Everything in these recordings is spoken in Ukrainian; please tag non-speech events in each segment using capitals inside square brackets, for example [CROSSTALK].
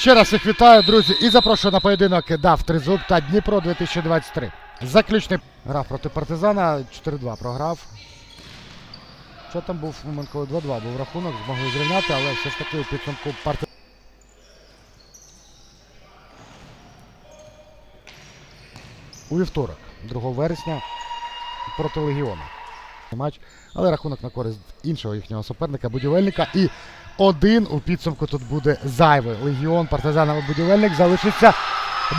Ще раз всіх вітаю, друзі, і запрошую на поєдинок ДАВ Тризуб та Дніпро 2023. Заключний грав проти партизана, 4-2 програв. Що там був момент, коли 2-2 був рахунок, змогли зрівняти, але все ж таки у підсумку партизан. У вівторок, 2 вересня, проти Легіона. Матч, але рахунок на користь іншого їхнього суперника, будівельника. І один у підсумку тут буде зайвий. Легіон, партизанов і будівельник залишиться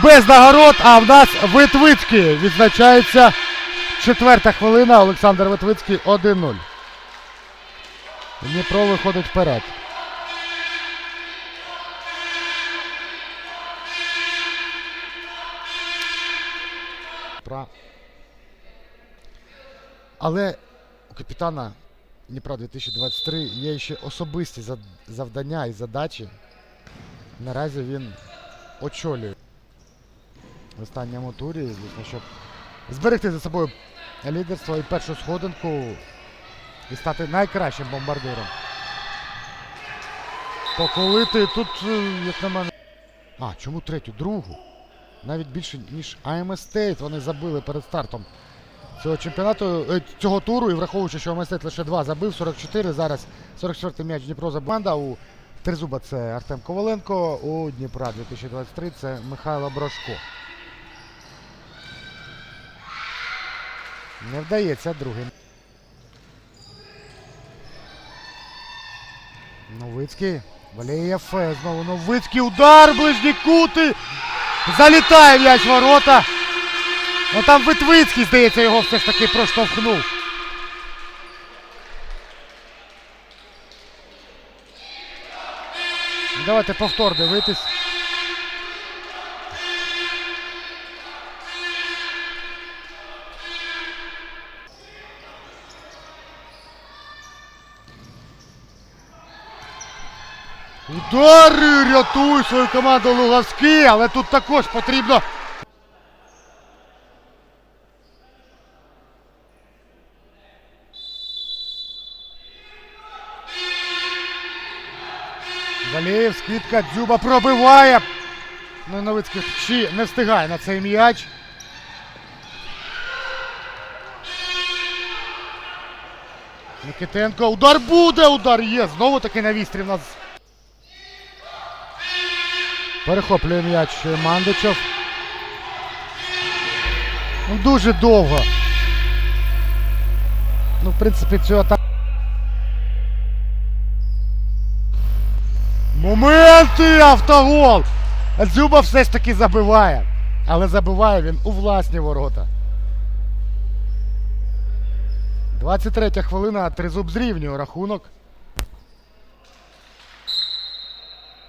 без нагород. А в нас Витвицький відзначається четверта хвилина. Олександр Витвицький 1-0. Дніпро виходить вперед. Але у капітана Дніпра 2023 є ще особисті завдання і задачі. Наразі він очолює в останньому турі, звісно, щоб зберегти за собою лідерство і першу сходинку і стати найкращим бомбардиром. Поколити тут, е, як на мене. А, чому третю? Другу? Навіть більше, ніж АМ Стейт вони забили перед стартом цього чемпіонату, е, цього туру, і враховуючи, що Мастет лише два забив, 44, зараз 44-й м'яч Дніпро забив. Команда у Тризуба це Артем Коваленко, у Дніпра 2023 це Михайло Брошко. Не вдається другий. Новицький. Валєєв. е, Знову Новицький. Удар, ближні кути. Залітає м'яч ворота. Ну там Витвицький, здається, його все ж таки проштовхнув. Давайте повтор дивитись. Удари рятує свою команду Луговський, але тут також потрібно Валєєв, скидка, Дзюба пробиває. Ну, Новицький чи не встигає на цей м'яч. Никитенко. Удар буде! Удар є! Знову таки на вістрі в нас. Перехоплює м'яч Мандичев. Ну, дуже довго. Ну, в принципі, цю атаку. Моменти! Автогол! Дзюба все ж таки забиває. Але забиває він у власні ворота. 23 хвилина, Тризуб зрівнює рахунок.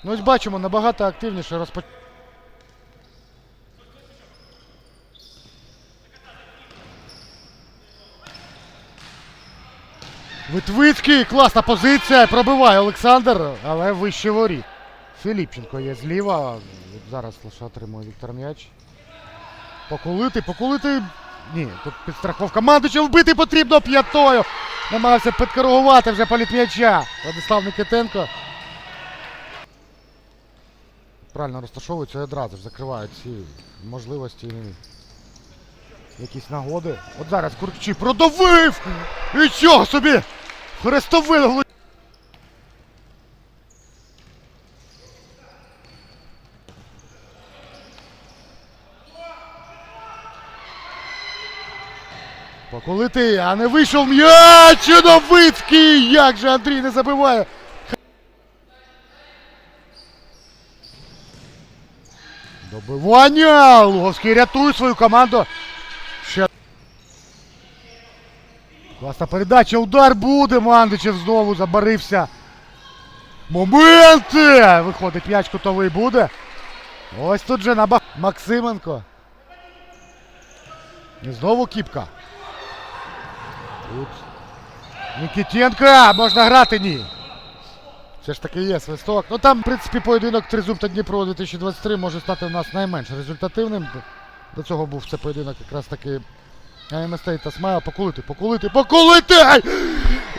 Ну ось бачимо, набагато активніше розпоч... Витвицький, класна позиція, пробиває Олександр, але вище воріт. Філіпченко є зліва. Зараз лише отримує Віктор м'яч. Покулити, покулити. Ні, тут підстраховка. Мандича вбити потрібно п'ятою. Намагався підкоригувати вже політ м'яча. Владислав Никитенко. Правильно розташовуються і одразу ж закривають ці можливості. Якісь нагоди. От зараз Куркчі продавив! І чого собі? Хрестовин глу- Поколити, а не вийшов м'яч! Новицький! Як же Андрій не забиває? Добивання! Луговський рятує свою команду. Ще. Класна передача, удар буде. Мандичев знову забарився. Моменти! Виходить, м'яч кутовий буде. Ось тут же наба... Максименко. І знову кіпка. Тут. Нікітенко! Можна грати, ні. Все ж таки є свисток. Ну там, в принципі, поєдинок Тризуб та Дніпро 2023 може стати у нас найменш результативним. До цього був це поєдинок якраз таки АМСТ та Смайл. Покулити, покулити, покулити!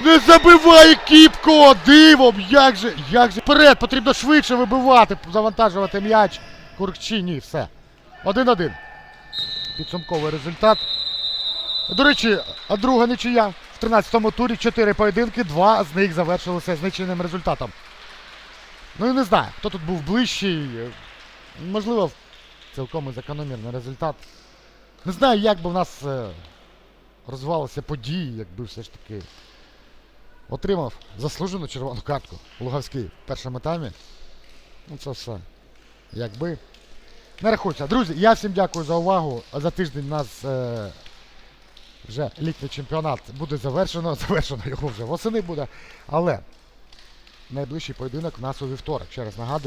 Не забиває кіпко! Дивом! Як же, як же. Вперед! Потрібно швидше вибивати, завантажувати м'яч. Куркчі, ні, все. Один-один. Підсумковий результат. До речі, друга нічия. В 13-му турі 4 поєдинки, два з них завершилися з нічийним результатом. Ну і не знаю, хто тут був ближчий. Можливо, цілком і закономірний результат. Не знаю, як би в нас е, розвивалися події, якби все ж таки отримав заслужену червону картку Луговський в першому таймі. Ну це все. Якби. Не рахується. Друзі, я всім дякую за увагу. За тиждень у нас е, вже літній чемпіонат буде завершено. [LAUGHS] Завершено його вже восени буде. Але найближчий поєдинок у нас у вівторок. Ще раз нагадую.